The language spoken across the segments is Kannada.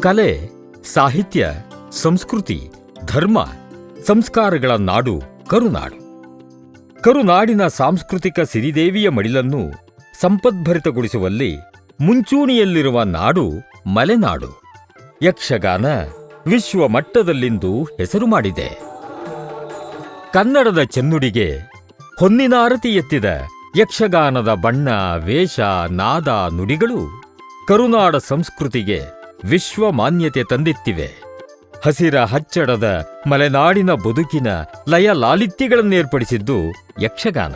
ಕಲೆ, ಸಾಹಿತ್ಯ, ಸಂಸ್ಕೃತಿ, ಧರ್ಮ, ಸಂಸ್ಕಾರಗಳ ನಾಡು ಕರುನಾಡು. ಕರುನಾಡಿನ ಸಾಂಸ್ಕೃತಿಕ ಸಿರಿದೇವಿಯ ಮಡಿಲನ್ನು ಸಂಪದ್ಭರಿತಗೊಳಿಸುವಲ್ಲಿ ಮುಂಚೂಣಿಯಲ್ಲಿರುವ ನಾಡು ಮಲೆನಾಡು. ಯಕ್ಷಗಾನ ವಿಶ್ವ ಮಟ್ಟದಲ್ಲಿಂದು ಹೆಸರು ಮಾಡಿದೆ. ಕನ್ನಡದ ಚೆನ್ನುಡಿಗೆ ಹೊನ್ನಿನಾರತಿ ಎತ್ತಿದ ಯಕ್ಷಗಾನದ ಬಣ್ಣ, ವೇಷ, ನಾದ ನುಡಿಗಳು ಕರುನಾಡ ಸಂಸ್ಕೃತಿಗೆ ವಿಶ್ವ ಮಾನ್ಯತೆ ತಂದಿತ್ತಿವೆ ಹಸಿರ ಹಚ್ಚಡದ ಮಲೆನಾಡಿನ ಬದುಕಿನ ಲಯ ಲಾಲಿತ್ಯಗಳನ್ನೇರ್ಪಡಿಸಿದ್ದು ಯಕ್ಷಗಾನ.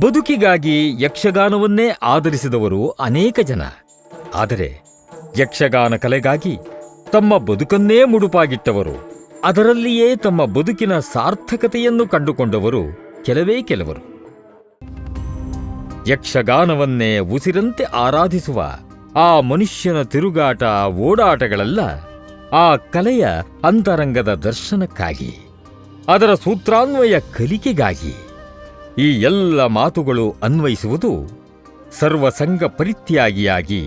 ಬದುಕಿಗಾಗಿ ಯಕ್ಷಗಾನವನ್ನೇ ಆಧರಿಸಿದವರು ಅನೇಕ ಜನ. ಆದರೆ ಯಕ್ಷಗಾನ ಕಲೆಗಾಗಿ ತಮ್ಮ ಬದುಕನ್ನೇ ಮುಡುಪಾಗಿಟ್ಟವರು. ಅದರಲ್ಲಿಯೇ ತಮ್ಮ ಬದುಕಿನ ಸಾರ್ಥಕತೆಯನ್ನು ಕಂಡುಕೊಂಡವರು ಕೆಲವೇ ಕೆಲವರು. ಯಕ್ಷಗಾನವನ್ನೇ ಉಸಿರಂತೆ ಆರಾಧಿಸುವ ಆ ಮನುಷ್ಯನ ತಿರುಗಾಟ ಓಡಾಟಗಳೆಲ್ಲ, ಆ ಕಲೆಯ ಅಂತರಂಗದ ದರ್ಶನಕ್ಕಾಗಿ, ಅದರ ಸೂತ್ರಾನ್ವಯ ಕಲಿಕೆಗಾಗಿ ಈ ಎಲ್ಲ ಮಾತುಗಳು ಅನ್ವಯಿಸುವುದು ಸರ್ವಸಂಗ ಪರಿತ್ಯಾಗಿಯಾಗಿ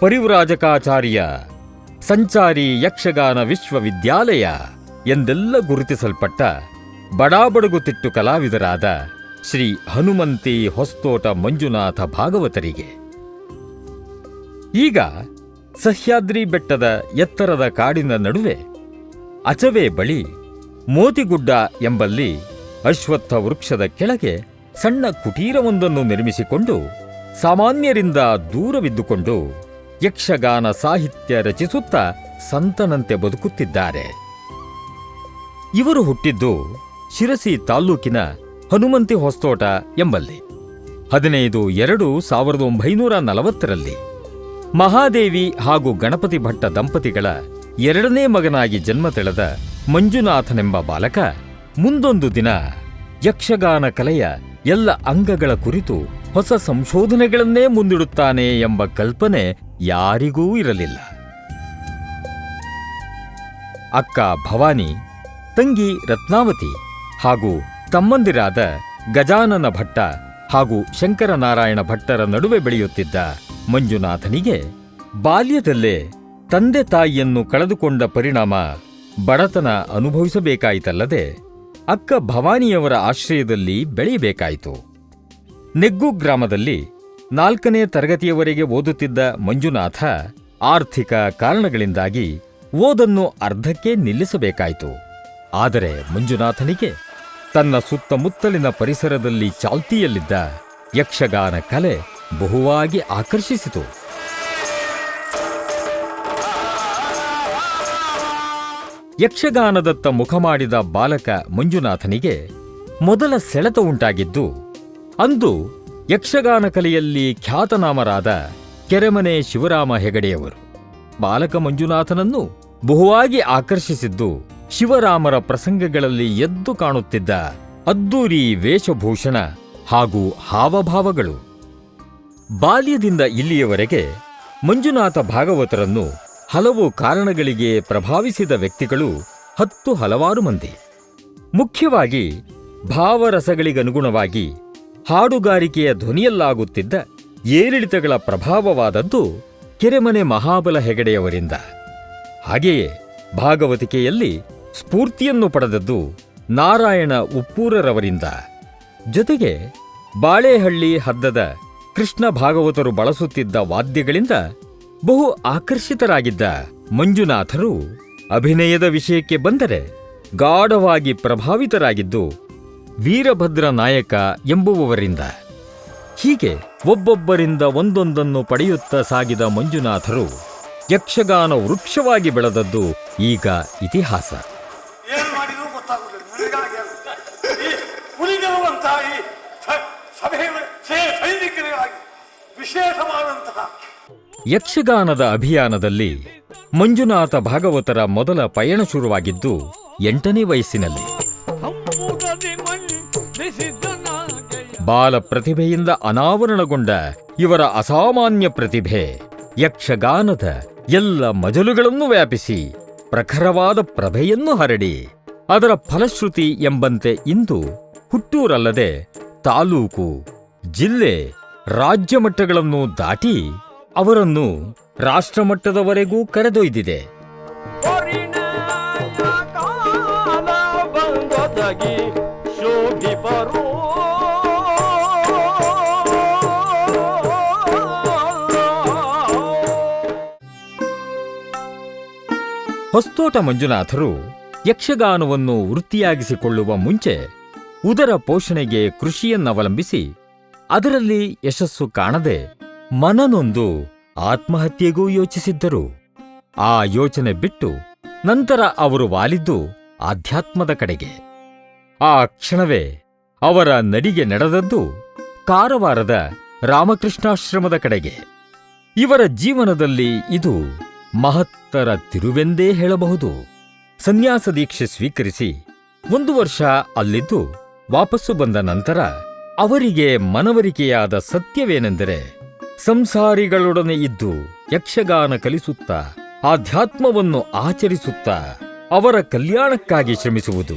ಪರಿವ್ರಾಜಕಾಚಾರ್ಯ ಸಂಚಾರಿ ಯಕ್ಷಗಾನ ವಿಶ್ವವಿದ್ಯಾಲಯ ಎಂದೆಲ್ಲ ಗುರುತಿಸಲ್ಪಟ್ಟ ಬಡಾಬಡಗುತಿಟ್ಟು ಕಲಾವಿದರಾದ ಶ್ರೀ ಹನುಮಂತಿ ಹೊಸ್ತೋಟ ಮಂಜುನಾಥ ಭಾಗವತರಿಗೆ. ಈಗ ಸಹ್ಯಾದ್ರಿ ಬೆಟ್ಟದ ಎತ್ತರದ ಕಾಡಿನ ನಡುವೆ, ಅಚವೆ ಬಳಿ ಮೋತಿಗುಡ್ಡ ಎಂಬಲ್ಲಿ ಅಶ್ವತ್ಥ ವೃಕ್ಷದ ಕೆಳಗೆ ಸಣ್ಣ ಕುಟೀರವೊಂದನ್ನು ನಿರ್ಮಿಸಿಕೊಂಡು ಸಾಮಾನ್ಯರಿಂದ ದೂರವಿದ್ದುಕೊಂಡು ಯಕ್ಷಗಾನ ಸಾಹಿತ್ಯ ರಚಿಸುತ್ತಾ ಸಂತನಂತೆ ಬದುಕುತ್ತಿದ್ದಾರೆ. ಇವರು ಹುಟ್ಟಿದ್ದು ಶಿರಸಿ ತಾಲ್ಲೂಕಿನ ಹನುಮಂತಿ ಹೊಸ್ತೋಟ ಎಂಬಲ್ಲಿ. ಹದಿನೈದು ಎರಡು ಸಾವಿರದ ಒಂಬೈನೂರ ನಲವತ್ತರಲ್ಲಿ ಮಹಾದೇವಿ ಹಾಗೂ ಗಣಪತಿ ಭಟ್ಟ ದಂಪತಿಗಳ ಎರಡನೇ ಮಗನಾಗಿ ಜನ್ಮ ತಳೆದ ಮಂಜುನಾಥನೆಂಬ ಬಾಲಕ ಮುಂದೊಂದು ದಿನ ಯಕ್ಷಗಾನ ಕಲೆಯ ಎಲ್ಲ ಅಂಗಗಳ ಕುರಿತು ಹೊಸ ಸಂಶೋಧನೆಗಳನ್ನೇ ಮುಂದಿಡುತ್ತಾನೆ ಎಂಬ ಕಲ್ಪನೆ ಯಾರಿಗೂ ಇರಲಿಲ್ಲ. ಅಕ್ಕ ಭವಾನಿ, ತಂಗಿ ರತ್ನಾವತಿ ಹಾಗೂ ತಮ್ಮಂದಿರಾದ ಗಜಾನನ ಭಟ್ಟ ಹಾಗೂ ಶಂಕರನಾರಾಯಣ ಭಟ್ಟರ ನಡುವೆ ಬೆಳೆಯುತ್ತಿದ್ದ ಮಂಜುನಾಥನಿಗೆ ಬಾಲ್ಯದಲ್ಲೇ ತಂದೆ ತಾಯಿಯನ್ನು ಕಳೆದುಕೊಂಡ ಪರಿಣಾಮ ಬಡತನ ಅನುಭವಿಸಬೇಕಾಯಿತಲ್ಲದೆ ಅಕ್ಕ ಭವಾನಿಯವರ ಆಶ್ರಯದಲ್ಲಿ ಬೆಳೆಯಬೇಕಾಯಿತು. ನೆಗ್ಗು ಗ್ರಾಮದಲ್ಲಿ ನಾಲ್ಕನೇ ತರಗತಿಯವರೆಗೆ ಓದುತ್ತಿದ್ದ ಮಂಜುನಾಥ ಆರ್ಥಿಕ ಕಾರಣಗಳಿಂದಾಗಿ ಓದನ್ನು ಅರ್ಧಕ್ಕೆ ನಿಲ್ಲಿಸಬೇಕಾಯಿತು. ಆದರೆ ಮಂಜುನಾಥನಿಗೆ ತನ್ನ ಸುತ್ತಮುತ್ತಲಿನ ಪರಿಸರದಲ್ಲಿ ಚಾಲ್ತಿಯಲ್ಲಿದ್ದ ಯಕ್ಷಗಾನ ಕಲೆ ಬಹುವಾಗಿ ಆಕರ್ಷಿಸಿತು. ಯಕ್ಷಗಾನದತ್ತ ಮುಖ ಮಾಡಿದ ಬಾಲಕ ಮಂಜುನಾಥನಿಗೆ ಮೊದಲ ಸೆಳೆತ ಉಂಟಾಗಿದ್ದು, ಅಂದು ಯಕ್ಷಗಾನ ಕಲೆಯಲ್ಲಿ ಖ್ಯಾತನಾಮರಾದ ಕೆರೆಮನೆ ಶಿವರಾಮ ಹೆಗಡೆಯವರು. ಬಾಲಕ ಮಂಜುನಾಥನನ್ನು ಬಹುವಾಗಿ ಆಕರ್ಷಿಸಿದ್ದು ಶಿವರಾಮರ ಪ್ರಸಂಗಗಳಲ್ಲಿ ಎದ್ದು ಕಾಣುತ್ತಿದ್ದ ಅದ್ದೂರಿ ವೇಷಭೂಷಣ ಹಾಗೂ ಹಾವಭಾವಗಳು. ಬಾಲ್ಯದಿಂದ ಇಲ್ಲಿಯವರೆಗೆ ಮಂಜುನಾಥ ಭಾಗವತರನ್ನು ಹಲವು ಕಾರಣಗಳಿಗೆ ಪ್ರಭಾವಿಸಿದ ವ್ಯಕ್ತಿಗಳು ಹತ್ತು ಹಲವಾರು ಮಂದಿ. ಮುಖ್ಯವಾಗಿ ಭಾವರಸಗಳಿಗನುಗುಣವಾಗಿ ಹಾಡುಗಾರಿಕೆಯ ಧ್ವನಿಯಲ್ಲಾಗುತ್ತಿದ್ದ ಏರಿಳಿತಗಳ ಪ್ರಭಾವವಾದದ್ದು ಕೆರೆಮನೆ ಮಹಾಬಲ ಹೆಗಡೆಯವರಿಂದ. ಹಾಗೆಯೇ ಭಾಗವತಿಕೆಯಲ್ಲಿ ಸ್ಫೂರ್ತಿಯನ್ನು ಪಡೆದದ್ದು ನಾರಾಯಣ ಉಪ್ಪೂರರವರಿಂದ. ಜೊತೆಗೆ ಬಾಳೆಹಳ್ಳಿ ಹದ್ದದ ಕೃಷ್ಣ ಭಾಗವತರು ಬಳಸುತ್ತಿದ್ದ ವಾದ್ಯಗಳಿಂದ ಬಹು ಆಕರ್ಷಿತರಾಗಿದ್ದ ಮಂಜುನಾಥರು ಅಭಿನಯದ ವಿಷಯಕ್ಕೆ ಬಂದರೆ ಗಾಢವಾಗಿ ಪ್ರಭಾವಿತರಾಗಿದ್ದು ವೀರಭದ್ರ ನಾಯಕ ಎಂಬುವವರಿಂದ. ಹೀಗೆ ಒಬ್ಬೊಬ್ಬರಿಂದ ಒಂದೊಂದನ್ನು ಪಡೆಯುತ್ತಾ ಸಾಗಿದ ಮಂಜುನಾಥರು ಯಕ್ಷಗಾನ ವೃಕ್ಷವಾಗಿ ಬೆಳೆದದ್ದು ಈಗ ಇತಿಹಾಸ. ಉಳಿದಿರುವಂತ ಈ ಸೈನಿಕರಿಗಾಗಿ ವಿಶೇಷವಾದಂತಹ ಯಕ್ಷಗಾನದ ಅಭಿಯಾನದಲ್ಲಿ ಮಂಜುನಾಥ ಭಾಗವತರ ಮೊದಲ ಪಯಣ ಶುರುವಾಗಿದ್ದು ಎಂಟನೇ ವಯಸ್ಸಿನಲ್ಲಿ. ಬಾಲ ಪ್ರತಿಭೆಯಿಂದ ಅನಾವರಣಗೊಂಡ ಇವರ ಅಸಾಮಾನ್ಯ ಪ್ರತಿಭೆ ಯಕ್ಷಗಾನದ ಎಲ್ಲ ಮಜಲುಗಳನ್ನು ವ್ಯಾಪಿಸಿ ಪ್ರಖರವಾದ ಪ್ರಭೆಯನ್ನು ಹರಡಿ ಅದರ ಫಲಶ್ರುತಿ ಎಂಬಂತೆ ಇಂದು ಹುಟ್ಟೂರಲ್ಲದೆ ತಾಲೂಕು ಜಿಲ್ಲೆ ರಾಜ್ಯ ಮಟ್ಟಗಳನ್ನು ದಾಟಿ ಅವರನ್ನು ರಾಷ್ಟ್ರಮಟ್ಟದವರೆಗೂ ಕರೆದೊಯ್ದಿದೆ. ಹೊಸ್ತೋಟ ಮಂಜುನಾಥರು ಯಕ್ಷಗಾನವನ್ನು ವೃತ್ತಿಯಾಗಿಸಿಕೊಳ್ಳುವ ಮುಂಚೆ ಉದರ ಪೋಷಣೆಗೆ ಕೃಷಿಯನ್ನವಲಂಬಿಸಿ ಅದರಲ್ಲಿ ಯಶಸ್ಸು ಕಾಣದೆ ಮನನೊಂದು ಆತ್ಮಹತ್ಯೆಗೂ ಯೋಚಿಸಿದ್ದರು. ಆ ಯೋಚನೆ ಬಿಟ್ಟು ನಂತರ ಅವರು ವಾಲಿದ್ದು ಆಧ್ಯಾತ್ಮದ ಕಡೆಗೆ. ಆ ಕ್ಷಣವೇ ಅವರ ನಡಿಗೆ ನಡೆದದ್ದು ಕಾರವಾರದ ರಾಮಕೃಷ್ಣಾಶ್ರಮದ ಕಡೆಗೆ. ಇವರ ಜೀವನದಲ್ಲಿ ಇದು ಮಹತ್ತರ ತಿರುವೆಂದೇ ಹೇಳಬಹುದು. ಸನ್ಯಾಸ ದೀಕ್ಷೆ ಸ್ವೀಕರಿಸಿ ಒಂದು ವರ್ಷ ಅಲ್ಲಿದ್ದು ವಾಪಸ್ಸು ಬಂದ ನಂತರ ಅವರಿಗೆ ಮನವರಿಕೆಯಾದ ಸತ್ಯವೇನೆಂದರೆ ಸಂಸಾರಿಗಳೊಡನೆ ಇದ್ದು ಯಕ್ಷಗಾನ ಕಲಿಸುತ್ತಾ, ಆಧ್ಯಾತ್ಮವನ್ನು ಆಚರಿಸುತ್ತಾ ಅವರ ಕಲ್ಯಾಣಕ್ಕಾಗಿ ಶ್ರಮಿಸುವುದು.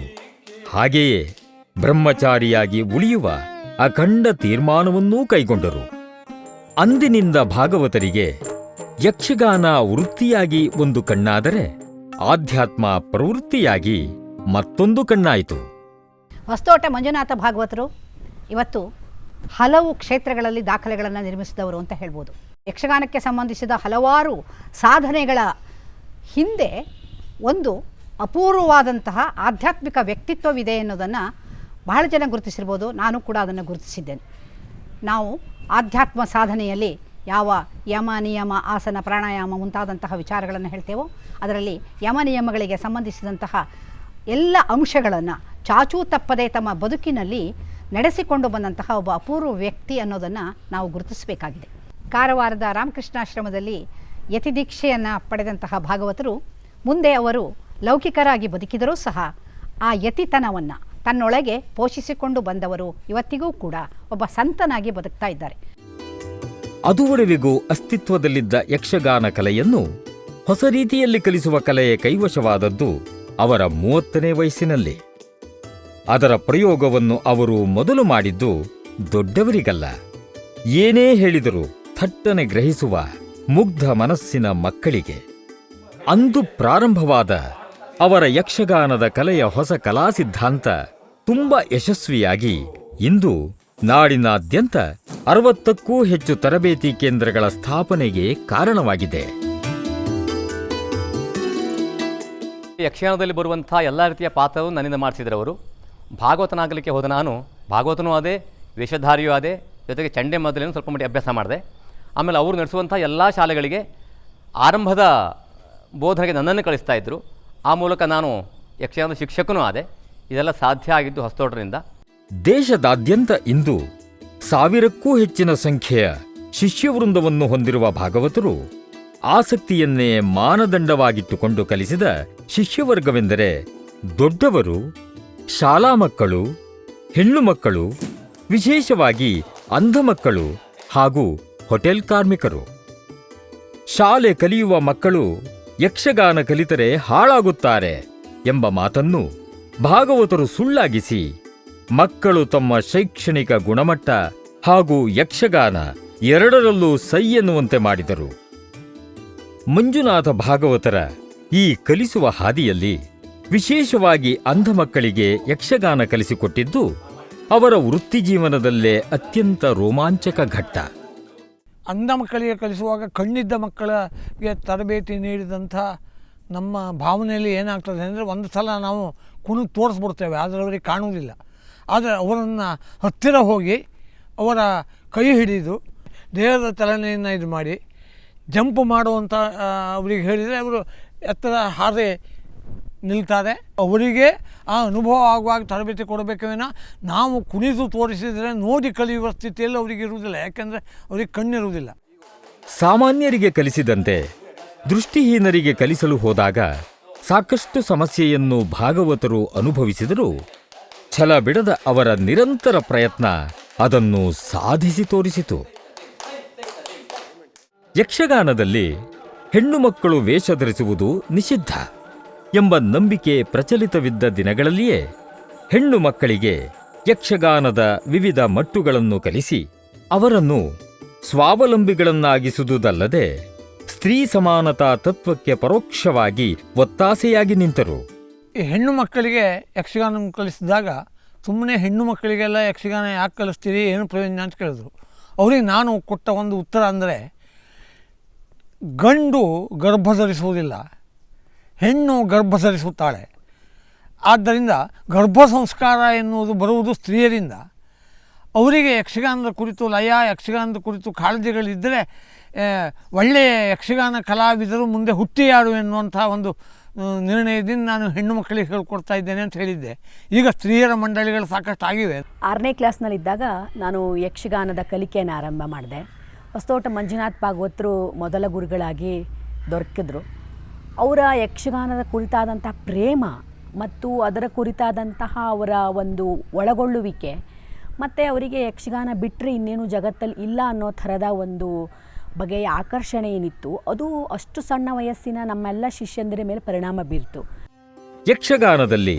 ಹಾಗೆಯೇ ಬ್ರಹ್ಮಚಾರಿಯಾಗಿ ಉಳಿಯುವ ಅಖಂಡ ತೀರ್ಮಾನವನ್ನೂ ಕೈಗೊಂಡರು. ಅಂದಿನಿಂದ ಭಾಗವತರಿಗೆ ಯಕ್ಷಗಾನ ವೃತ್ತಿಯಾಗಿ ಒಂದು ಕಣ್ಣಾದರೆ ಆಧ್ಯಾತ್ಮ ಪ್ರವೃತ್ತಿಯಾಗಿ ಮತ್ತೊಂದು ಕಣ್ಣಾಯಿತು. ಹೊಸತೋಟ ಮಂಜುನಾಥ ಭಾಗವತರು. ಇವತ್ತು ಹಲವು ಕ್ಷೇತ್ರಗಳಲ್ಲಿ ದಾಖಲೆಗಳನ್ನು ನಿರ್ಮಿಸಿದವರು ಅಂತ ಹೇಳ್ಬೋದು. ಯಕ್ಷಗಾನಕ್ಕೆ ಸಂಬಂಧಿಸಿದ ಹಲವಾರು ಸಾಧನೆಗಳ ಹಿಂದೆ ಒಂದು ಅಪೂರ್ವವಾದಂತಹ ಆಧ್ಯಾತ್ಮಿಕ ವ್ಯಕ್ತಿತ್ವವಿದೆ ಅನ್ನೋದನ್ನು ಬಹಳ ಜನ ಗುರುತಿಸಿರ್ಬೋದು. ನಾನು ಕೂಡ ಅದನ್ನು ಗುರುತಿಸಿದ್ದೇನೆ. ನಾವು ಆಧ್ಯಾತ್ಮ ಸಾಧನೆಯಲ್ಲಿ ಯಾವ ಯಮ, ನಿಯಮ, ಆಸನ, ಪ್ರಾಣಾಯಾಮ ಮುಂತಾದಂತಹ ವಿಚಾರಗಳನ್ನು ಹೇಳ್ತೇವೋ, ಅದರಲ್ಲಿ ಯಮ, ನಿಯಮಗಳಿಗೆ ಸಂಬಂಧಿಸಿದಂತಹ ಎಲ್ಲ ಅಂಶಗಳನ್ನು ಚಾಚೂ ತಪ್ಪದೆ ತಮ್ಮ ಬದುಕಿನಲ್ಲಿ ನಡೆಸಿಕೊಂಡು ಬಂದಂತಹ ಒಬ್ಬ ಅಪೂರ್ವ ವ್ಯಕ್ತಿ ಅನ್ನೋದನ್ನು ನಾವು ಗುರುತಿಸಬೇಕಾಗಿದೆ. ಕಾರವಾರದ ರಾಮಕೃಷ್ಣಾಶ್ರಮದಲ್ಲಿ ಯತಿದೀಕ್ಷೆಯನ್ನು ಪಡೆದಂತಹ ಭಾಗವತರು, ಮುಂದೆ ಅವರು ಲೌಕಿಕರಾಗಿ ಬದುಕಿದರೂ ಸಹ ಆ ಯತಿತನವನ್ನು ತನ್ನೊಳಗೆ ಪೋಷಿಸಿಕೊಂಡು ಬಂದವರು ಇವತ್ತಿಗೂ ಕೂಡ ಒಬ್ಬ ಸಂತನಾಗಿ ಬದುಕ್ತಾ ಇದ್ದಾರೆ. ಅದುವರೆಗೂ ಅಸ್ತಿತ್ವದಲ್ಲಿದ್ದ ಯಕ್ಷಗಾನ ಕಲೆಯನ್ನು ಹೊಸ ರೀತಿಯಲ್ಲಿ ಕಲಿಸುವ ಕಲೆಯ ಕೈವಶವಾದದ್ದು ಅವರ ಮೂವತ್ತನೇ ವಯಸ್ಸಿನಲ್ಲಿ. ಅದರ ಪ್ರಯೋಗವನ್ನು ಅವರು ಮೊದಲು ಮಾಡಿದ್ದು ದೊಡ್ಡವರಿಗಲ್ಲ. ಏನೇ ಹೇಳಿದರೂ ಥಟ್ಟನೆ ಗ್ರಹಿಸುವ ಮುಗ್ಧ ಮನಸ್ಸಿನ ಮಕ್ಕಳಿಗೆ. ಅಂದು ಪ್ರಾರಂಭವಾದ ಅವರ ಯಕ್ಷಗಾನದ ಕಲೆಯ ಹೊಸ ಕಲಾ ಸಿದ್ಧಾಂತ ತುಂಬ ಯಶಸ್ವಿಯಾಗಿ ಇಂದು ನಾಡಿನಾದ್ಯಂತ ಅರವತ್ತಕ್ಕೂ ಹೆಚ್ಚು ತರಬೇತಿ ಕೇಂದ್ರಗಳ ಸ್ಥಾಪನೆಗೆ ಕಾರಣವಾಗಿದೆ. ಯಕ್ಷಗಾನದಲ್ಲಿ ಬರುವಂಥ ಎಲ್ಲ ರೀತಿಯ ಪಾತ್ರವನ್ನು ನನ್ನಿಂದ ಮಾಡಿಸಿದ್ರು ಅವರು ಭಾಗವತನಾಗಲಿಕ್ಕೆ ಹೋದ ನಾನು, ಭಾಗವತನೂ ಅದೇ, ವೇಷಧಾರಿಯೂ ಅದೇ, ಜೊತೆಗೆ ಚಂಡೆ ಮೊದಲೇನು ಸ್ವಲ್ಪ ಮಟ್ಟಿಗೆ ಅಭ್ಯಾಸ ಮಾಡಿದೆ. ಆಮೇಲೆ ಅವರು ನಡೆಸುವಂಥ ಎಲ್ಲ ಶಾಲೆಗಳಿಗೆ ಆರಂಭದ ಬೋಧನೆಗೆ ನನ್ನನ್ನು ಕಳಿಸ್ತಾ ಇದ್ದರು ಆ ಮೂಲಕ ನಾನು ಯಕ್ಷಗಾನದ ಶಿಕ್ಷಕನೂ ಆದೆ. ಇದೆಲ್ಲ ಸಾಧ್ಯ ಆಗಿದ್ದು ಹೊಸತೋಟರಿಂದ ದೇಶದಾದ್ಯಂತ ಇಂದು ಸಾವಿರಕ್ಕೂ ಹೆಚ್ಚಿನ ಸಂಖ್ಯೆಯ ಶಿಷ್ಯವೃಂದವನ್ನು ಹೊಂದಿರುವ ಭಾಗವತರು ಆಸಕ್ತಿಯನ್ನೇ ಮಾನದಂಡವಾಗಿಟ್ಟುಕೊಂಡು ಕಲಿಸಿದ ಶಿಷ್ಯವರ್ಗವೆಂದರೆ ದೊಡ್ಡವರು ಶಾಲಾ ಮಕ್ಕಳು, ಹೆಣ್ಣು ಮಕ್ಕಳು, ವಿಶೇಷವಾಗಿ ಅಂಧ ಮಕ್ಕಳು ಹಾಗೂ ಹೋಟೆಲ್ ಕಾರ್ಮಿಕರು. ಶಾಲೆ ಕಲಿಯುವ ಮಕ್ಕಳು ಯಕ್ಷಗಾನ ಕಲಿತರೆ ಹಾಳಾಗುತ್ತಾರೆ ಎಂಬ ಮಾತನ್ನು ಭಾಗವತರು ಸುಳ್ಳಾಗಿಸಿ, ಮಕ್ಕಳು ತಮ್ಮ ಶೈಕ್ಷಣಿಕ ಗುಣಮಟ್ಟ ಹಾಗೂ ಯಕ್ಷಗಾನ ಎರಡರಲ್ಲೂ ಸೈ ಎನ್ನುವಂತೆ ಮಾಡಿದರು. ಮಂಜುನಾಥ ಭಾಗವತರ ಈ ಕಲಿಸುವ ಹಾದಿಯಲ್ಲಿ ವಿಶೇಷವಾಗಿ ಅಂಧ ಮಕ್ಕಳಿಗೆ ಯಕ್ಷಗಾನ ಕಲಿಸಿಕೊಟ್ಟಿದ್ದು, ಅವರ ವೃತ್ತಿ ಜೀವನದಲ್ಲೇ ಅತ್ಯಂತ ರೋಮಾಂಚಕ ಘಟ್ಟ. ಅಂಧ ಮಕ್ಕಳಿಗೆ ಕಲಿಸುವಾಗ ಕಣ್ಣಿದ್ದ ಮಕ್ಕಳಿಗೆ ತರಬೇತಿ ನೀಡಿದಂಥ ನಮ್ಮ ಭಾವನೆಯಲ್ಲಿ ಏನಾಗ್ತದೆ ಅಂದರೆ ಒಂದು ಸಲ ನಾವು ಕುಣಿದು ತೋರಿಸ್ಬಿಡ್ತೇವೆ, ಆದರೆ ಅವರಿಗೆ ಕಾಣುವುದಿಲ್ಲ. ಆದರೆ ಅವರನ್ನು ಹತ್ತಿರ ಹೋಗಿ ಅವರ ಕೈ ಹಿಡಿದು ದೇಹದ ಚಲನೆಯನ್ನು ಇದು ಮಾಡಿ ಜಂಪ್ ಮಾಡುವಂಥ ಅವರಿಗೆ ಹೇಳಿದರೆ ಅವರು ಎತ್ತರ ಹಾರೆ ನಿಲ್ತಾರೆ ಅವರಿಗೆ ಆ ಅನುಭವ ಆಗುವಾಗ ತರಬೇತಿ ಕೊಡಬೇಕೇನೋ ನಾವು ಕುಣಿದು ತೋರಿಸಿದರೆ ನೋಡಿ ಕಲಿಯುವ ಸ್ಥಿತಿಯಲ್ಲಿ ಅವರಿಗೆ ಇರುವುದಿಲ್ಲ. ಯಾಕೆಂದರೆ ಅವರಿಗೆ ಕಣ್ಣಿರುವುದಿಲ್ಲ. ಸಾಮಾನ್ಯರಿಗೆ ಕಲಿಸಿದಂತೆ ದೃಷ್ಟಿಹೀನರಿಗೆ ಕಲಿಸಲು ಹೋದಾಗ ಸಾಕಷ್ಟು ಸಮಸ್ಯೆಯನ್ನು ಭಾಗವತರು ಅನುಭವಿಸಿದರೂ ಛಲ ಬಿಡದ ಅವರ ನಿರಂತರ ಪ್ರಯತ್ನ ಅದನ್ನು ಸಾಧಿಸಿ ತೋರಿಸಿತು. ಯಕ್ಷಗಾನದಲ್ಲಿ ಹೆಣ್ಣು ಮಕ್ಕಳು ವೇಷ ಧರಿಸುವುದು ನಿಷಿದ್ಧ. ಎಂಬ ನಂಬಿಕೆ ಪ್ರಚಲಿತವಿದ್ದ ದಿನಗಳಲ್ಲಿಯೇ ಹೆಣ್ಣು ಮಕ್ಕಳಿಗೆ ಯಕ್ಷಗಾನದ ವಿವಿಧ ಮಟ್ಟುಗಳನ್ನು ಕಲಿಸಿ ಅವರನ್ನು ಸ್ವಾವಲಂಬಿಗಳನ್ನಾಗಿಸುವುದಲ್ಲದೆ ಸ್ತ್ರೀ ಸಮಾನತಾ ತತ್ವಕ್ಕೆ ಪರೋಕ್ಷವಾಗಿ ಒತ್ತಾಸೆಯಾಗಿ ನಿಂತರು. ಹೆಣ್ಣು ಮಕ್ಕಳಿಗೆ ಯಕ್ಷಗಾನ ಕಲಿಸಿದಾಗ ಸುಮ್ಮನೆ ಹೆಣ್ಣು ಮಕ್ಕಳಿಗೆಲ್ಲ ಯಕ್ಷಗಾನ ಯಾಕೆ ಕಲಿಸ್ತೀರಿ, ಏನು ಪ್ರಯೋಜನ ಅಂತ ಕೇಳಿದ್ರು. ಅವರಿಗೆ ನಾನು ಕೊಟ್ಟ ಒಂದು ಉತ್ತರ ಅಂದರೆ ಗಂಡು ಗರ್ಭ ಧರಿಸುವುದಿಲ್ಲ. ಹೆಣ್ಣು ಗರ್ಭ ಧರಿಸುತ್ತಾಳೆ ಆದ್ದರಿಂದ ಗರ್ಭ ಸಂಸ್ಕಾರ ಎನ್ನುವುದು ಬರುವುದು ಸ್ತ್ರೀಯರಿಂದ. ಅವರಿಗೆ ಯಕ್ಷಗಾನದ ಕುರಿತು, ಲಯ, ಯಕ್ಷಗಾನದ ಕುರಿತು ಕಾಳಜಿಗಳಿದ್ದರೆ ಒಳ್ಳೆಯ ಯಕ್ಷಗಾನ ಕಲಾವಿದರು ಮುಂದೆ ಹುಟ್ಟಿಯಾರು ಎನ್ನುವಂಥ ಒಂದು ನಿರ್ಣಯದಿಂದ ನಾನು ಹೆಣ್ಣು ಮಕ್ಕಳಿಗೆ ಹೇಳ್ಕೊಡ್ತಾ ಇದ್ದೇನೆ ಅಂತ ಹೇಳಿದ್ದೆ. ಈಗ ಸ್ತ್ರೀಯರ ಮಂಡಳಿಗಳು ಸಾಕಷ್ಟು ಆಗಿವೆ. ಆರನೇ ಕ್ಲಾಸ್ನಲ್ಲಿದ್ದಾಗ ನಾನು ಯಕ್ಷಗಾನದ ಕಲಿಕೆಯನ್ನು ಆರಂಭ ಮಾಡಿದೆ. ಹೊಸತೋಟ ಮಂಜುನಾಥ್ ಭಾಗವತರು ಮೊದಲ ಗುರುಗಳಾಗಿ ದೊರಕಿದ್ರು. ಅವರ ಯಕ್ಷಗಾನದ ಕುರಿತಾದಂಥ ಪ್ರೇಮ ಮತ್ತು ಅದರ ಕುರಿತಾದಂತಹ ಅವರ ಒಂದು ಒಳಗೊಳ್ಳುವಿಕೆ, ಮತ್ತು ಅವರಿಗೆ ಯಕ್ಷಗಾನ ಬಿಟ್ಟರೆ ಇನ್ನೇನು ಜಗತ್ತಲ್ಲಿ ಇಲ್ಲ ಅನ್ನೋ ಥರದ ಒಂದು ಬಗೆಯ ಆಕರ್ಷಣೆ ಏನಿತ್ತು, ಅದು ಅಷ್ಟು ಸಣ್ಣ ವಯಸ್ಸಿನ ನಮ್ಮೆಲ್ಲ ಶಿಷ್ಯಂದಿರ ಮೇಲೆ ಪರಿಣಾಮ ಬೀರ್ತು. ಯಕ್ಷಗಾನದಲ್ಲಿ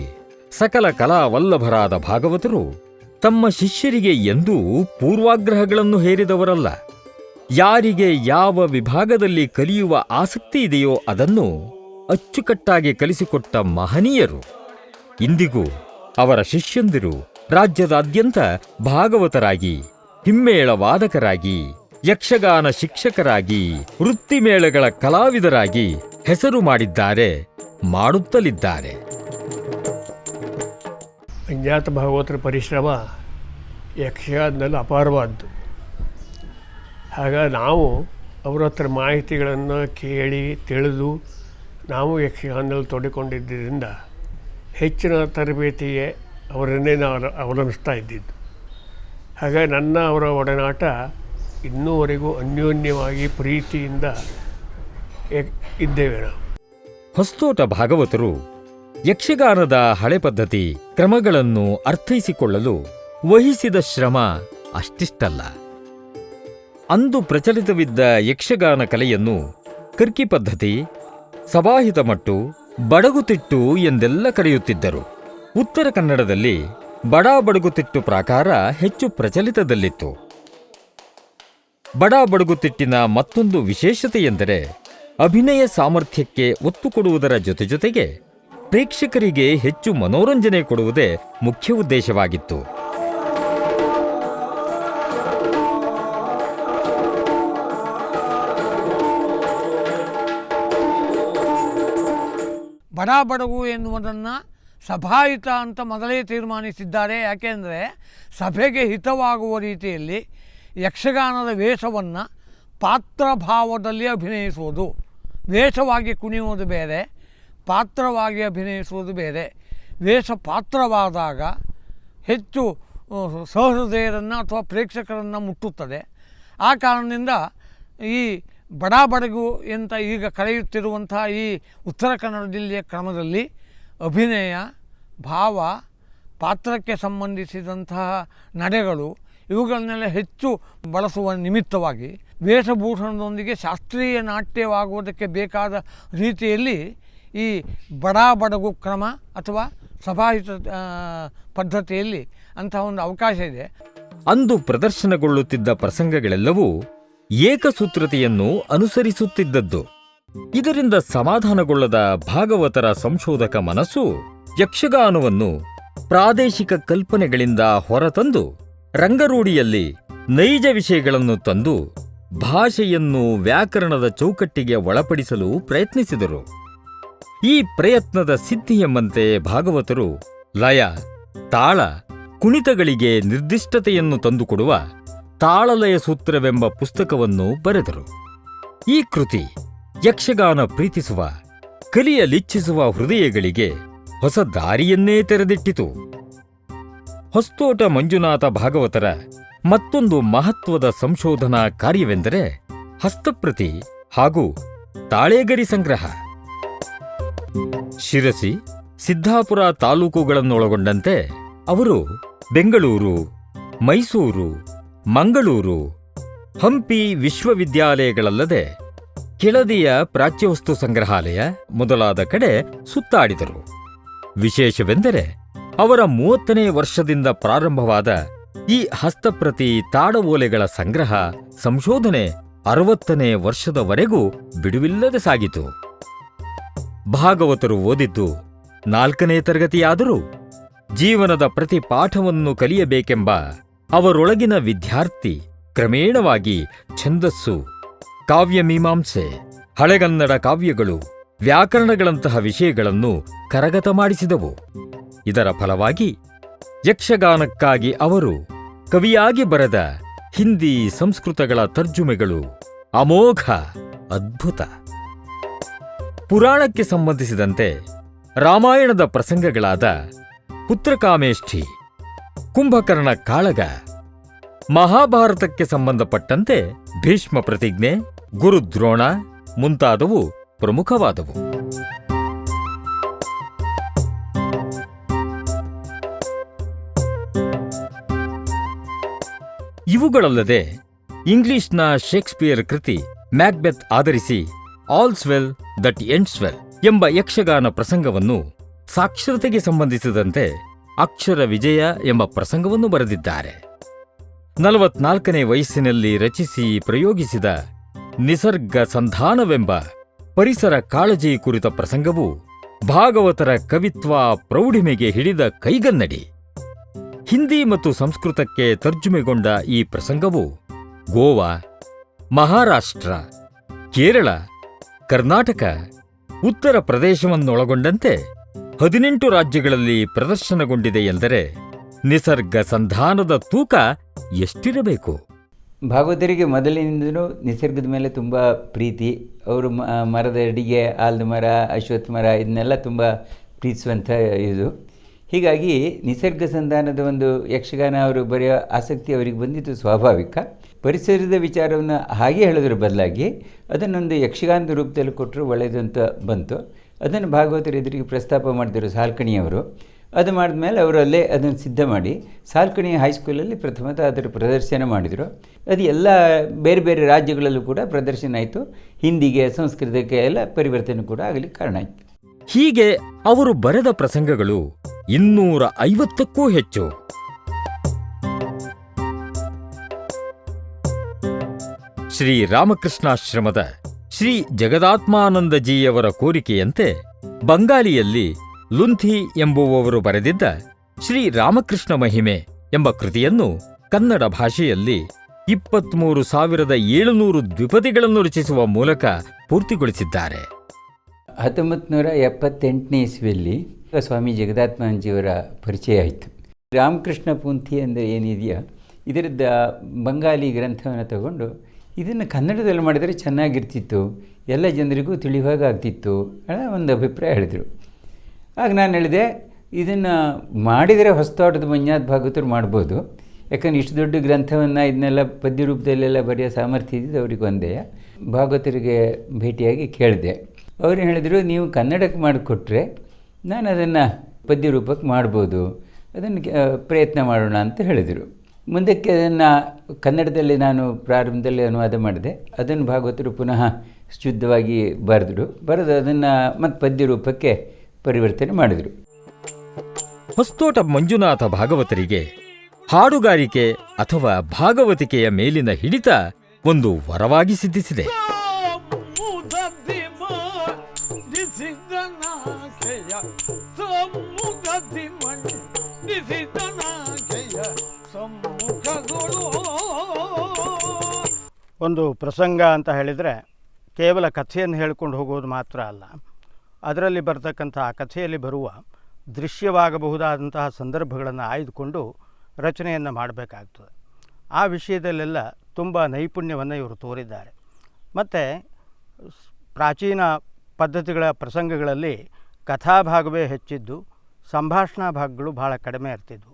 ಸಕಲ ಕಲಾವಲ್ಲಭರಾದ ಭಾಗವತರು ತಮ್ಮ ಶಿಷ್ಯರಿಗೆ ಎಂದೂ ಪೂರ್ವಾಗ್ರಹಗಳನ್ನು ಹೇರಿದವರಲ್ಲ. ಯಾರಿಗೆ ಯಾವ ವಿಭಾಗದಲ್ಲಿ ಕಲಿಯುವ ಆಸಕ್ತಿ ಇದೆಯೋ ಅದನ್ನು ಅಚ್ಚುಕಟ್ಟಾಗಿ ಕಲಿಸಿಕೊಟ್ಟ ಮಹನೀಯರು. ಇಂದಿಗೂ ಅವರ ಶಿಷ್ಯಂದಿರು ರಾಜ್ಯದಾದ್ಯಂತ ಭಾಗವತರಾಗಿ ಹಿಮ್ಮೇಳ ವಾದಕರಾಗಿ ಯಕ್ಷಗಾನ ಶಿಕ್ಷಕರಾಗಿ, ವೃತ್ತಿಮೇಳಗಳ ಕಲಾವಿದರಾಗಿ ಹೆಸರು ಮಾಡಿದ್ದಾರೆ, ಮಾಡುತ್ತಲಿದ್ದಾರೆ. ಅಂಜಾತ ಭಾಗವತರ ಪರಿಶ್ರಮ ಯಕ್ಷಗಾನದಲ್ಲಿ ಅಪಾರವಾದ್ದು. ಆಗ ನಾವು ಅವರ ಹತ್ರ ಮಾಹಿತಿಗಳನ್ನು ಕೇಳಿ ತಿಳಿದು ನಾವು ಯಕ್ಷಗಾನದಲ್ಲಿ ತೊಡಿಕೊಂಡಿದ್ದರಿಂದ ಹೆಚ್ಚಿನ ತರಬೇತಿಗೆ ಅವರನ್ನೇ ನಾವು ಅವಲಂಬಿಸ್ತಾ ಇದ್ದಿದ್ದು. ಹಾಗಾಗಿ ನನ್ನ ಅವರ ಒಡನಾಟ ಇನ್ನೂವರೆಗೂ ಅನ್ಯೋನ್ಯವಾಗಿ ಪ್ರೀತಿಯಿಂದ ಇದ್ದೇವೆ ನಾವು. ಹೊಸ್ತೋಟ ಭಾಗವತರು ಯಕ್ಷಗಾನದ ಹಳೆ ಪದ್ಧತಿ ಕ್ರಮಗಳನ್ನು ಅರ್ಥೈಸಿಕೊಳ್ಳಲು ವಹಿಸಿದ ಶ್ರಮ ಅಷ್ಟಿಷ್ಟಲ್ಲ. ಅಂದು ಪ್ರಚಲಿತವಿದ್ದ ಯಕ್ಷಗಾನ ಕಲೆಯನ್ನು ಕರ್ಕಿ ಪದ್ಧತಿ ಸಭಾಹಿತಮಟ್ಟು ಬಡಗುತಿಟ್ಟು ಎಂದೆಲ್ಲ ಕರೆಯುತ್ತಿದ್ದರು. ಉತ್ತರ ಕನ್ನಡದಲ್ಲಿ ಬಡಾ ಬಡಗುತಿಟ್ಟು ಪ್ರಾಕಾರ ಹೆಚ್ಚು ಪ್ರಚಲಿತದಲ್ಲಿತ್ತು. ಬಡಾ ಬಡಗುತಿಟ್ಟಿನ ಮತ್ತೊಂದು ವಿಶೇಷತೆ ಎಂದರೆ ಅಭಿನಯ ಸಾಮರ್ಥ್ಯಕ್ಕೆ ಒತ್ತು ಕೊಡುವುದರ ಜೊತೆ ಜೊತೆಗೆ ಪ್ರೇಕ್ಷಕರಿಗೆ ಹೆಚ್ಚು ಮನೋರಂಜನೆ ಕೊಡುವುದೇ ಮುಖ್ಯ ಉದ್ದೇಶವಾಗಿತ್ತು. ಬಡ ಬಡವು ಎನ್ನುವುದನ್ನು ಸಭಾಹಿತ ಅಂತ ಮೊದಲೇ ತೀರ್ಮಾನಿಸಿದ್ದಾರೆ. ಯಾಕೆಂದರೆ ಸಭೆಗೆ ಹಿತವಾಗುವ ರೀತಿಯಲ್ಲಿ ಯಕ್ಷಗಾನದ ವೇಷವನ್ನು ಪಾತ್ರಭಾವದಲ್ಲಿ ಅಭಿನಯಿಸುವುದು. ವೇಷವಾಗಿ ಕುಣಿಯುವುದು ಬೇರೆ, ಪಾತ್ರವಾಗಿ ಅಭಿನಯಿಸುವುದು ಬೇರೆ. ವೇಷ ಪಾತ್ರವಾದಾಗ ಹೆಚ್ಚು ಸಹೃದಯರನ್ನು ಅಥವಾ ಪ್ರೇಕ್ಷಕರನ್ನು ಮುಟ್ಟುತ್ತದೆ. ಆ ಕಾರಣದಿಂದ ಈ ಬಡ ಬಡಗು ಅಂತ ಈಗ ಕರೆಯುತ್ತಿರುವಂಥ ಈ ಉತ್ತರ ಕನ್ನಡ ಜಿಲ್ಲೆಯ ಕ್ರಮದಲ್ಲಿ ಅಭಿನಯ, ಭಾವ, ಪಾತ್ರಕ್ಕೆ ಸಂಬಂಧಿಸಿದಂತಹ ನಡೆಗಳು ಇವುಗಳನ್ನೆಲ್ಲ ಹೆಚ್ಚು ಬಳಸುವ ನಿಮಿತ್ತವಾಗಿ ವೇಷಭೂಷಣದೊಂದಿಗೆ ಶಾಸ್ತ್ರೀಯ ನಾಟ್ಯವಾಗುವುದಕ್ಕೆ ಬೇಕಾದ ರೀತಿಯಲ್ಲಿ ಈ ಬಡ ಬಡಗು ಕ್ರಮ ಅಥವಾ ಸಭಾಹಿತ ಪದ್ಧತಿಯಲ್ಲಿ ಅಂತಹ ಒಂದು ಅವಕಾಶ ಇದೆ. ಅಂದು ಪ್ರದರ್ಶನಗೊಳ್ಳುತ್ತಿದ್ದ ಪ್ರಸಂಗಗಳೆಲ್ಲವೂ ಏಕಸೂತ್ರತೆಯನ್ನು ಅನುಸರಿಸುತ್ತಿದ್ದದ್ದು. ಇದರಿಂದ ಸಮಾಧಾನಗೊಳ್ಳದ ಭಾಗವತರ ಸಂಶೋಧಕ ಮನಸ್ಸು ಯಕ್ಷಗಾನವನ್ನು ಪ್ರಾದೇಶಿಕ ಕಲ್ಪನೆಗಳಿಂದ ಹೊರತಂದು ರಂಗರೂಢಿಯಲ್ಲಿ ನೈಜ ವಿಷಯಗಳನ್ನು ತಂದು ಭಾಷೆಯನ್ನು ವ್ಯಾಕರಣದ ಚೌಕಟ್ಟಿಗೆ ಒಳಪಡಿಸಲು ಪ್ರಯತ್ನಿಸಿದರು. ಈ ಪ್ರಯತ್ನದ ಸಿದ್ಧಿ ಎಂಬಂತೆ ಭಾಗವತರು ಲಯ, ತಾಳ, ಕುಣಿತಗಳಿಗೆ ನಿರ್ದಿಷ್ಟತೆಯನ್ನು ತಂದುಕೊಡುವ ತಾಳಲಯ ಸೂತ್ರವೆಂಬ ಪುಸ್ತಕವನ್ನು ಬರೆದರು. ಈ ಕೃತಿ ಯಕ್ಷಗಾನ ಪ್ರೀತಿಸುವ, ಕಲಿಯಲಿಚ್ಛಿಸುವ ಹೃದಯಗಳಿಗೆ ಹೊಸ ದಾರಿಯನ್ನೇ ತೆರೆದಿಟ್ಟಿತು. ಹೊಸ್ತೋಟ ಮಂಜುನಾಥ ಭಾಗವತರ ಮತ್ತೊಂದು ಮಹತ್ವದ ಸಂಶೋಧನಾ ಕಾರ್ಯವೆಂದರೆ ಹಸ್ತಪ್ರತಿ ಹಾಗೂ ತಾಳೇಗರಿ ಸಂಗ್ರಹ. ಶಿರಸಿ, ಸಿದ್ದಾಪುರ ತಾಲೂಕುಗಳನ್ನೊಳಗೊಂಡಂತೆ ಅವರು ಬೆಂಗಳೂರು, ಮೈಸೂರು ಮಂಗಳೂರು. ಹಂಪಿ ವಿಶ್ವವಿದ್ಯಾಲಯಗಳಲ್ಲದೆ ಕೆಳದಿಯ ಪ್ರಾಚ್ಯವಸ್ತು ಸಂಗ್ರಹಾಲಯ ಮೊದಲಾದ ಕಡೆ ಸುತ್ತಾಡಿದರು. ವಿಶೇಷವೆಂದರೆ ಅವರ ಮೂವತ್ತನೇ ವರ್ಷದಿಂದ ಪ್ರಾರಂಭವಾದ ಈ ಹಸ್ತಪ್ರತಿ ತಾಡವೋಲೆಗಳ ಸಂಗ್ರಹ ಸಂಶೋಧನೆ ಅರವತ್ತನೇ ವರ್ಷದವರೆಗೂ ಬಿಡುವಿಲ್ಲದೆ ಸಾಗಿತು. ಭಾಗವತರು ಓದಿದ್ದು ನಾಲ್ಕನೇ ತರಗತಿಯಾದರೂ ಜೀವನದ ಪ್ರತಿ ಪಾಠವನ್ನು ಕಲಿಯಬೇಕೆಂಬ ಅವರೊಳಗಿನ ವಿದ್ಯಾರ್ಥಿ ಕ್ರಮೇಣವಾಗಿ ಛಂದಸ್ಸು ಕಾವ್ಯಮೀಮಾಂಸೆ ಹಳೆಗನ್ನಡ ಕಾವ್ಯಗಳು, ವ್ಯಾಕರಣಗಳಂತಹ ವಿಷಯಗಳನ್ನು ಕರಗತ ಮಾಡಿಸಿದವು. ಇದರ ಫಲವಾಗಿ ಯಕ್ಷಗಾನಕ್ಕಾಗಿ ಅವರು ಕವಿಯಾಗಿ ಬರೆದ ಹಿಂದಿ ಸಂಸ್ಕೃತಗಳ ತರ್ಜುಮೆಗಳು ಅಮೋಘ, ಅದ್ಭುತ. ಪುರಾಣಕ್ಕೆ ಸಂಬಂಧಿಸಿದಂತೆ ರಾಮಾಯಣದ ಪ್ರಸಂಗಗಳಾದ ಪುತ್ರಕಾಮೇಷ್ಠಿ ಕುಂಭಕರ್ಣ ಕಾಳಗ ಮಹಾಭಾರತಕ್ಕೆ ಸಂಬಂಧಪಟ್ಟಂತೆ ಭೀಷ್ಮ ಪ್ರತಿಜ್ಞೆ ಗುರುದ್ರೋಣ ಮುಂತಾದವು ಪ್ರಮುಖವಾದವು. ಇವುಗಳಲ್ಲದೆ ಇಂಗ್ಲಿಷ್ನ ಶೇಕ್ಸ್ಪಿಯರ್ ಕೃತಿ ಮ್ಯಾಕ್ಬೆತ್ ಆಧರಿಸಿ all's well that ends well ಎಂಬ ಯಕ್ಷಗಾನ ಪ್ರಸಂಗವನ್ನು ಸಾಕ್ಷರತೆಗೆ ಸಂಬಂಧಿಸಿದಂತೆ ಅಕ್ಷರ ವಿಜಯ ಎಂಬ ಪ್ರಸಂಗವನ್ನು ಬರೆದಿದ್ದಾರೆ. ನಲವತ್ನಾಲ್ಕನೇ ವಯಸ್ಸಿನಲ್ಲಿ ರಚಿಸಿ ಪ್ರಯೋಗಿಸಿದ ನಿಸರ್ಗ ಸಂಧಾನವೆಂಬ ಪರಿಸರ ಕಾಳಜಿ ಕುರಿತ ಪ್ರಸಂಗವು ಭಾಗವತರ ಕವಿತ್ವ ಪ್ರೌಢಿಮೆಗೆ ಹಿಡಿದ ಕೈಗನ್ನಡಿ. ಹಿಂದಿ ಮತ್ತು ಸಂಸ್ಕೃತಕ್ಕೆ ತರ್ಜುಮೆಗೊಂಡ ಈ ಪ್ರಸಂಗವು ಗೋವಾ, ಮಹಾರಾಷ್ಟ್ರ, ಕೇರಳ, ಕರ್ನಾಟಕ, ಉತ್ತರ ಪ್ರದೇಶವನ್ನೊಳಗೊಂಡಂತೆ ಹದಿನೆಂಟು ರಾಜ್ಯಗಳಲ್ಲಿ ಪ್ರದರ್ಶನಗೊಂಡಿದೆ ಎಂದರೆ ನಿಸರ್ಗ ಸಂಧಾನದ ತೂಕ ಎಷ್ಟಿರಬೇಕು? ಭಾಗವತರಿಗೆ ಮೊದಲಿನಿಂದಲೂ ನಿಸರ್ಗದ ಮೇಲೆ ತುಂಬ ಪ್ರೀತಿ. ಅವರು ಮರದ ಅಡಿಗೆ, ಆಲದ ಮರ, ಅಶ್ವತ್ಥ ಮರ, ಇದನ್ನೆಲ್ಲ ತುಂಬ ಪ್ರೀತಿಸುವಂಥ ಇದು. ಹೀಗಾಗಿ ನಿಸರ್ಗ ಸಂಧಾನದ ಒಂದು ಯಕ್ಷಗಾನ ಅವರು ಬರೆಯೋ ಆಸಕ್ತಿ ಅವರಿಗೆ ಬಂದಿದ್ದು ಸ್ವಾಭಾವಿಕ. ಪರಿಸರದ ವಿಚಾರವನ್ನು ಹಾಗೆ ಹೇಳೋದ್ರ ಬದಲಾಗಿ, ಅದನ್ನೊಂದು ಯಕ್ಷಗಾನದ ರೂಪದಲ್ಲಿ ಕೊಟ್ಟರು ಒಳ್ಳೆಯದು ಅಂತ ಬಂತು. ಅದನ್ನು ಭಾಗವತರ ಎದುರಿಗೆ ಪ್ರಸ್ತಾಪ ಮಾಡಿದರು ಸಾಲ್ಕಣಿಯವರು. ಅದು ಮಾಡಿದ್ಮೇಲೆ ಅವರಲ್ಲೇ ಅದನ್ನು ಸಿದ್ಧ ಮಾಡಿ ಸಾಲ್ಕಣಿ ಹೈಸ್ಕೂಲಲ್ಲಿ ಪ್ರಥಮತ ಅದರ ಪ್ರದರ್ಶನ ಮಾಡಿದರು. ಅದು ಎಲ್ಲ ಬೇರೆ ಬೇರೆ ರಾಜ್ಯಗಳಲ್ಲೂ ಕೂಡ ಪ್ರದರ್ಶನ ಆಯಿತು. ಹಿಂದಿಗೆ, ಸಂಸ್ಕೃತಕ್ಕೆ ಎಲ್ಲ ಪರಿವರ್ತನೆ ಕೂಡ ಆಗಲಿಕ್ಕೆ ಕಾರಣ ಆಯಿತು. ಹೀಗೆ ಅವರು ಬರೆದ ಪ್ರಸಂಗಗಳು ಇನ್ನೂರ ಐವತ್ತಕ್ಕೂ ಹೆಚ್ಚು. ಶ್ರೀ ರಾಮಕೃಷ್ಣಾಶ್ರಮದ ಶ್ರೀ ಜಗದಾತ್ಮಾನಂದಜಿಯವರ ಕೋರಿಕೆಯಂತೆ ಬಂಗಾಲಿಯಲ್ಲಿ ಲುಂಥಿ ಎಂಬುವವರು ಬರೆದಿದ್ದ ಶ್ರೀ ರಾಮಕೃಷ್ಣ ಮಹಿಮೆ ಎಂಬ ಕೃತಿಯನ್ನು ಕನ್ನಡ ಭಾಷೆಯಲ್ಲಿ ಇಪ್ಪತ್ಮೂರು ಸಾವಿರದ ಏಳುನೂರು ದ್ವಿಪದಿಗಳನ್ನು ರಚಿಸುವ ಮೂಲಕ ಪೂರ್ತಿಗೊಳಿಸಿದ್ದಾರೆ. ಹತ್ತೊಂಬತ್ತು ನೂರ ಎಪ್ಪತ್ತೆಂಟನೇ ಇಸ್ವಿಯಲ್ಲಿ ಸ್ವಾಮಿ ಜಗದಾತ್ಮಾನಂಜಿಯವರ ಪರಿಚಯ ಆಯಿತು. ರಾಮಕೃಷ್ಣ ಪುಂಥಿ ಅಂದರೆ ಏನಿದೆಯಾ ಇದರದ್ದು ಬಂಗಾಲಿ ಗ್ರಂಥವನ್ನು ತಗೊಂಡು ಇದನ್ನು ಕನ್ನಡದಲ್ಲಿ ಮಾಡಿದರೆ ಚೆನ್ನಾಗಿರ್ತಿತ್ತು. ಎಲ್ಲ ಜನರಿಗೂ ತಿಳಿಯುವಾಗ ಆಗ್ತಿತ್ತು ಅನ್ನೋ ಒಂದು ಅಭಿಪ್ರಾಯ ಹೇಳಿದರು. ಆಗ ನಾನು ಹೇಳಿದೆ, ಇದನ್ನು ಮಾಡಿದರೆ ಹೊಸತೋಟದ ಮಂಜಾತ್ ಭಾಗವತರು ಮಾಡ್ಬೋದು. ಯಾಕಂದ್ರೆ ಇಷ್ಟು ದೊಡ್ಡ ಗ್ರಂಥವನ್ನು ಇದನ್ನೆಲ್ಲ ಪದ್ಯ ರೂಪದಲ್ಲೆಲ್ಲ ಬರೆಯೋ ಸಾಮರ್ಥ್ಯ ಇದ್ದಿದ್ದು ಅವ್ರಿಗೆ ಒಂದೇ. ಭಾಗವತರಿಗೆ ಭೇಟಿಯಾಗಿ ಕೇಳಿದೆ. ಅವ್ರು ಹೇಳಿದರು, ನೀವು ಕನ್ನಡಕ್ಕೆ ಮಾಡಿಕೊಟ್ರೆ ನಾನು ಅದನ್ನು ಪದ್ಯ ರೂಪಕ್ಕೆ ಮಾಡ್ಬೋದು. ಅದನ್ನು ಪ್ರಯತ್ನ ಮಾಡೋಣ ಅಂತ ಹೇಳಿದರು. ಮುಂದಕ್ಕೆ ಅದನ್ನು ಕನ್ನಡದಲ್ಲಿ ನಾನು ಪ್ರಾರಂಭದಲ್ಲಿ ಅನುವಾದ ಮಾಡಿದೆ. ಅದನ್ನು ಭಾಗವತರು ಪುನಃ ಶುದ್ಧವಾಗಿ ಬರೆದರು ಬರೆದು ಅದನ್ನು ಮತ್ತು ಪದ್ಯ ರೂಪಕ್ಕೆ ಪರಿವರ್ತನೆ ಮಾಡಿದರು. ಹೊಸ್ತೋಟ ಮಂಜುನಾಥ ಭಾಗವತರಿಗೆ ಹಾಡುಗಾರಿಕೆ ಅಥವಾ ಭಾಗವತಿಕೆಯ ಮೇಲಿನ ಹಿಡಿತ ಒಂದು ವರವಾಗಿ ಸಿದ್ಧಿಸಿದೆ. ಒಂದು ಪ್ರಸಂಗ ಅಂತ ಹೇಳಿದರೆ ಕೇವಲ ಕಥೆಯನ್ನು ಹೇಳ್ಕೊಂಡು ಹೋಗೋದು ಮಾತ್ರ ಅಲ್ಲ. ಅದರಲ್ಲಿ ಬರ್ತಕ್ಕಂಥ ಆ ಕಥೆಯಲ್ಲಿ ಬರುವ ದೃಶ್ಯವಾಗಬಹುದಾದಂತಹ ಸಂದರ್ಭಗಳನ್ನು ಆಯ್ದುಕೊಂಡು ರಚನೆಯನ್ನು ಮಾಡಬೇಕಾಗ್ತದೆ. ಆ ವಿಷಯದಲ್ಲೆಲ್ಲ ತುಂಬ ನೈಪುಣ್ಯವನ್ನು ಇವರು ತೋರಿದ್ದಾರೆ. ಮತ್ತು ಪ್ರಾಚೀನ ಪದ್ಧತಿಗಳ ಪ್ರಸಂಗಗಳಲ್ಲಿ ಕಥಾಭಾಗವೇ ಹೆಚ್ಚಿದ್ದು, ಸಂಭಾಷಣಾ ಭಾಗಗಳು ಭಾಳ ಕಡಿಮೆ ಇರ್ತಿದ್ವು.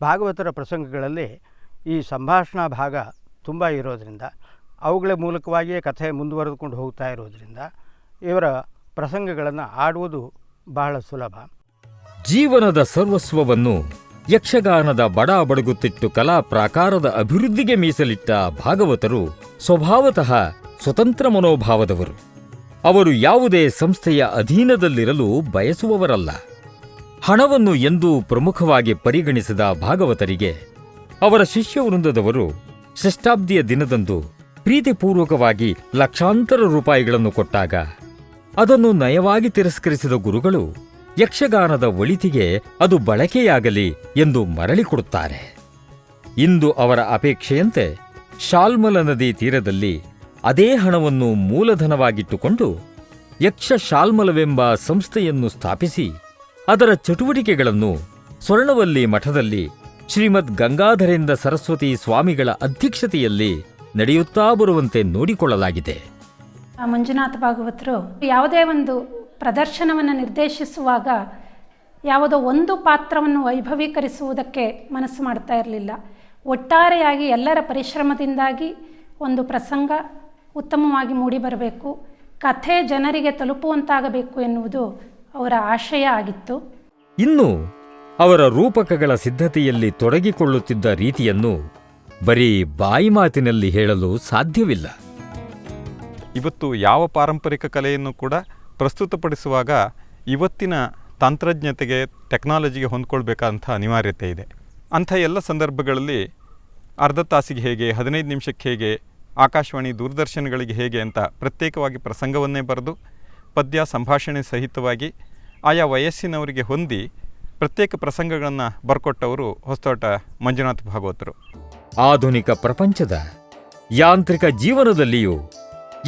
ಭಾಗವತರ ಪ್ರಸಂಗಗಳಲ್ಲಿ ಈ ಸಂಭಾಷಣಾ ಭಾಗ ತುಂಬ ಇರೋದರಿಂದ, ಅವುಗಳ ಮೂಲಕವಾಗಿಯೇ ಕಥೆ ಮುಂದುವರೆದುಕೊಂಡು ಹೋಗ್ತಾ ಇರೋದರಿಂದ ಇವರ ಪ್ರಸಂಗಗಳನ್ನು ಆಡುವುದು ಬಹಳ ಸುಲಭ. ಜೀವನದ ಸರ್ವಸ್ವವನ್ನು ಯಕ್ಷಗಾನದ ಬಡ ಬಡಗುತ್ತಿಟ್ಟು ಕಲಾ ಪ್ರಾಕಾರದ ಅಭಿವೃದ್ಧಿಗೆ ಮೀಸಲಿಟ್ಟ ಭಾಗವತರು ಸ್ವಭಾವತಃ ಸ್ವತಂತ್ರ ಮನೋಭಾವದವರು. ಅವರು ಯಾವುದೇ ಸಂಸ್ಥೆಯ ಅಧೀನದಲ್ಲಿರಲು ಬಯಸುವವರಲ್ಲ. ಹಣವನ್ನು ಎಂದೂ ಪ್ರಮುಖವಾಗಿ ಪರಿಗಣಿಸಿದ ಭಾಗವತರಿಗೆ ಅವರ ಶಿಷ್ಯ ವೃಂದದವರು ಷಷ್ಠಾಬ್ದಿಯ ದಿನದಂದು ಪ್ರೀತಿಪೂರ್ವಕವಾಗಿ ಲಕ್ಷಾಂತರ ರೂಪಾಯಿಗಳನ್ನು ಕೊಟ್ಟಾಗ ಅದನ್ನು ನಯವಾಗಿ ತಿರಸ್ಕರಿಸಿದ ಗುರುಗಳು ಯಕ್ಷಗಾನದ ಒಳಿತಿಗೆ ಅದು ಬಳಕೆಯಾಗಲಿ ಎಂದು ಮರಳಿ ಕೊಡುತ್ತಾರೆ. ಇಂದು ಅವರ ಅಪೇಕ್ಷೆಯಂತೆ ಶಾಲ್ಮಲ ನದಿ ತೀರದಲ್ಲಿ ಅದೇ ಹಣವನ್ನು ಮೂಲಧನವಾಗಿಟ್ಟುಕೊಂಡು ಯಕ್ಷ ಶಾಲ್ಮಲವೆಂಬ ಸಂಸ್ಥೆಯನ್ನು ಸ್ಥಾಪಿಸಿ ಅದರ ಚಟುವಟಿಕೆಗಳನ್ನು ಸ್ವರ್ಣವಲ್ಲಿ ಮಠದಲ್ಲಿ ಶ್ರೀಮದ್ ಗಂಗಾಧರೇಂದ್ರ ಸರಸ್ವತಿ ಸ್ವಾಮಿಗಳ ಅಧ್ಯಕ್ಷತೆಯಲ್ಲಿ ನಡೆಯುತ್ತಾ ಬರುವಂತೆ ನೋಡಿಕೊಳ್ಳಲಾಗಿದೆ. ಮಂಜುನಾಥ ಭಾಗವತರು ಯಾವುದೇ ಒಂದು ಪ್ರದರ್ಶನವನ್ನು ನಿರ್ದೇಶಿಸುವಾಗ ಯಾವುದೋ ಒಂದು ಪಾತ್ರವನ್ನು ವೈಭವೀಕರಿಸುವುದಕ್ಕೆ ಮನಸ್ಸು ಮಾಡ್ತಾ ಇರಲಿಲ್ಲ. ಒಟ್ಟಾರೆಯಾಗಿ ಎಲ್ಲರ ಪರಿಶ್ರಮದಿಂದಾಗಿ ಒಂದು ಪ್ರಸಂಗ ಉತ್ತಮವಾಗಿ ಮೂಡಿಬರಬೇಕು ಕಥೆ ಜನರಿಗೆ ತಲುಪುವಂತಾಗಬೇಕು ಎನ್ನುವುದು ಅವರ ಆಶಯ ಆಗಿತ್ತು. ಇನ್ನು ಅವರ ರೂಪಕಗಳ ಸಿದ್ಧತೆಯಲ್ಲಿ ತೊಡಗಿಕೊಳ್ಳುತ್ತಿದ್ದ ರೀತಿಯನ್ನು ಬರೀ ಬಾಯಿ ಮಾತಿನಲ್ಲಿ ಹೇಳಲು ಸಾಧ್ಯವಿಲ್ಲ. ಇವತ್ತು ಯಾವ ಪಾರಂಪರಿಕ ಕಲೆಯನ್ನು ಕೂಡ ಪ್ರಸ್ತುತಪಡಿಸುವಾಗ ಇವತ್ತಿನ ತಂತ್ರಜ್ಞತೆಗೆ, ಟೆಕ್ನಾಲಜಿಗೆ ಹೊಂದ್ಕೊಳ್ಬೇಕಾದಂಥ ಅನಿವಾರ್ಯತೆ ಇದೆ. ಅಂಥ ಎಲ್ಲ ಸಂದರ್ಭಗಳಲ್ಲಿ ಅರ್ಧ ತಾಸಿಗೆ ಹೇಗೆ, ಹದಿನೈದು ನಿಮಿಷಕ್ಕೆ ಹೇಗೆ, ಆಕಾಶವಾಣಿ ದೂರದರ್ಶನಗಳಿಗೆ ಹೇಗೆ ಅಂತ ಪ್ರತ್ಯೇಕವಾಗಿ ಪ್ರಸಂಗವನ್ನೇ ಬರೆದು, ಪದ್ಯ ಸಂಭಾಷಣೆ ಸಹಿತವಾಗಿ ಆಯಾ ವಯಸ್ಸಿನವರಿಗೆ ಹೊಂದಿ ಪ್ರತ್ಯೇಕ ಪ್ರಸಂಗಗಳನ್ನು ಬರ್ಕೊಟ್ಟವರು ಹೊಸತೋಟ ಮಂಜುನಾಥ ಭಾಗವತರು. ಆಧುನಿಕ ಪ್ರಪಂಚದ ಯಾಂತ್ರಿಕ ಜೀವನದಲ್ಲಿಯೂ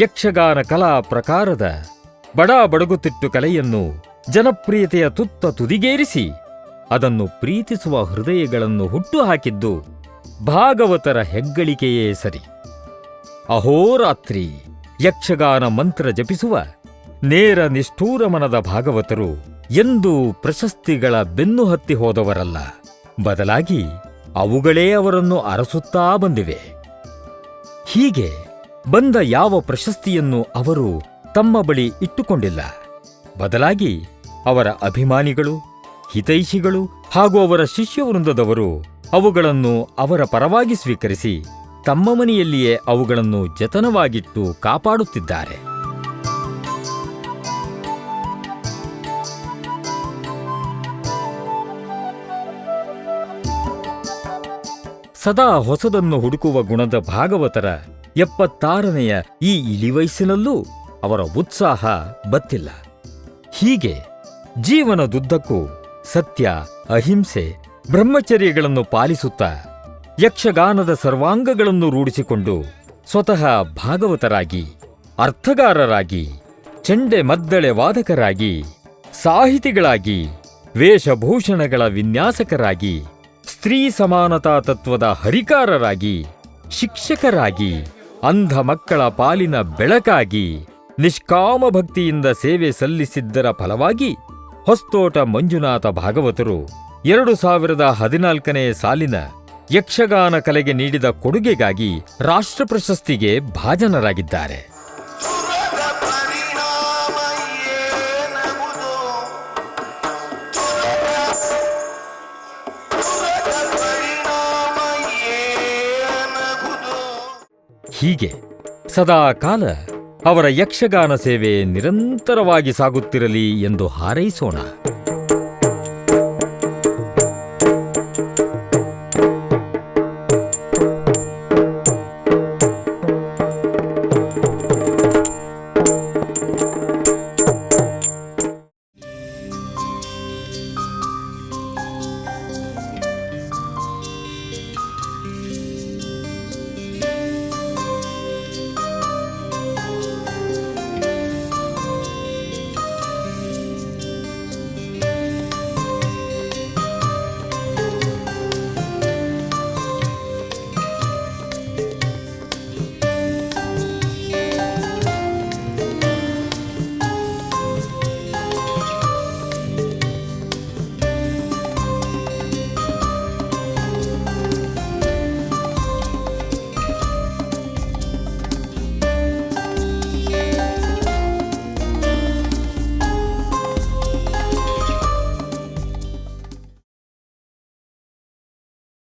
ಯಕ್ಷಗಾನ ಕಲಾ ಪ್ರಕಾರದ ಬಡ ಬಡಗುತಿಟ್ಟು ಕಲೆಯನ್ನು ಜನಪ್ರಿಯತೆಯ ತುತ್ತ ತುದಿಗೇರಿಸಿ ಅದನ್ನು ಪ್ರೀತಿಸುವ ಹೃದಯಗಳನ್ನು ಹುಟ್ಟುಹಾಕಿದ್ದು ಭಾಗವತರ ಹೆಗ್ಗಳಿಕೆಯೇ ಸರಿ. ಅಹೋರಾತ್ರಿ ಯಕ್ಷಗಾನ ಮಂತ್ರ ಜಪಿಸುವ ನೇರ ನಿಷ್ಠೂರ ಮನದ ಭಾಗವತರು ಎಂದೂ ಪ್ರಶಸ್ತಿಗಳ ಬೆನ್ನು ಹತ್ತಿ ಹೋದವರಲ್ಲ. ಬದಲಾಗಿ ಅವುಗಳೇ ಅವರನ್ನು ಅರಸುತ್ತಾ ಬಂದಿವೆ. ಹೀಗೆ ಬಂದ ಯಾವ ಪ್ರಶಸ್ತಿಯನ್ನು ಅವರು ತಮ್ಮ ಬಳಿ ಇಟ್ಟುಕೊಂಡಿಲ್ಲ. ಬದಲಾಗಿ ಅವರ ಅಭಿಮಾನಿಗಳು, ಹಿತೈಷಿಗಳು ಹಾಗೂ ಅವರ ಶಿಷ್ಯವೃಂದದವರು ಅವುಗಳನ್ನು ಅವರ ಪರವಾಗಿ ಸ್ವೀಕರಿಸಿ ತಮ್ಮ ಮನೆಯಲ್ಲಿಯೇ ಅವುಗಳನ್ನು ಜತನವಾಗಿಟ್ಟು ಕಾಪಾಡುತ್ತಿದ್ದಾರೆ. ಸದಾ ಹೊಸದನ್ನು ಹುಡುಕುವ ಗುಣದ ಭಾಗವತರ ಎಪ್ಪತ್ತಾರನೆಯ ಈ ಇಳಿವಯಸ್ಸಿನಲ್ಲೂ ಅವರ ಉತ್ಸಾಹ ಬತ್ತಿಲ್ಲ. ಹೀಗೆ ಜೀವನದುದ್ದಕ್ಕೂ ಸತ್ಯ, ಅಹಿಂಸೆ, ಬ್ರಹ್ಮಚರ್ಯಗಳನ್ನು ಪಾಲಿಸುತ್ತಾ ಯಕ್ಷಗಾನದ ಸರ್ವಾಂಗಗಳನ್ನು ರೂಢಿಸಿಕೊಂಡು ಸ್ವತಃ ಭಾಗವತರಾಗಿ, ಅರ್ಥಗಾರರಾಗಿ, ಚೆಂಡೆ ಮದ್ದಳೆ ವಾದಕರಾಗಿ, ಸಾಹಿತಿಗಳಾಗಿ, ವೇಷಭೂಷಣಗಳ ವಿನ್ಯಾಸಕರಾಗಿ ಸ್ತ್ರೀ ಸಮಾನತಾ ತತ್ವದ ಹರಿಕಾರರಾಗಿ, ಶಿಕ್ಷಕರಾಗಿ, ಅಂಧ ಮಕ್ಕಳ ಪಾಲಿನ ಬೆಳಕಾಗಿ, ನಿಷ್ಕಾಮ ಭಕ್ತಿಯಿಂದ ಸೇವೆ ಸಲ್ಲಿಸಿದ್ದರ ಫಲವಾಗಿ ಹೊಸ್ತೋಟ ಮಂಜುನಾಥ ಭಾಗವತರು ಎರಡು ಸಾವಿರದ ಹದಿನಾಲ್ಕನೇ ಸಾಲಿನ ಯಕ್ಷಗಾನ ಕಲೆಗೆ ನೀಡಿದ ಕೊಡುಗೆಗಾಗಿ ರಾಷ್ಟ್ರ ಪ್ರಶಸ್ತಿಗೆ ಭಾಜನರಾಗಿದ್ದಾರೆ. ಹೀಗೆ. ಸದಾ ಕಾಲ ಅವರ ಯಕ್ಷಗಾನ ಸೇವೆ ನಿರಂತರವಾಗಿ ಸಾಗುತ್ತಿರಲಿ ಎಂದು ಹಾರೈಸೋಣ.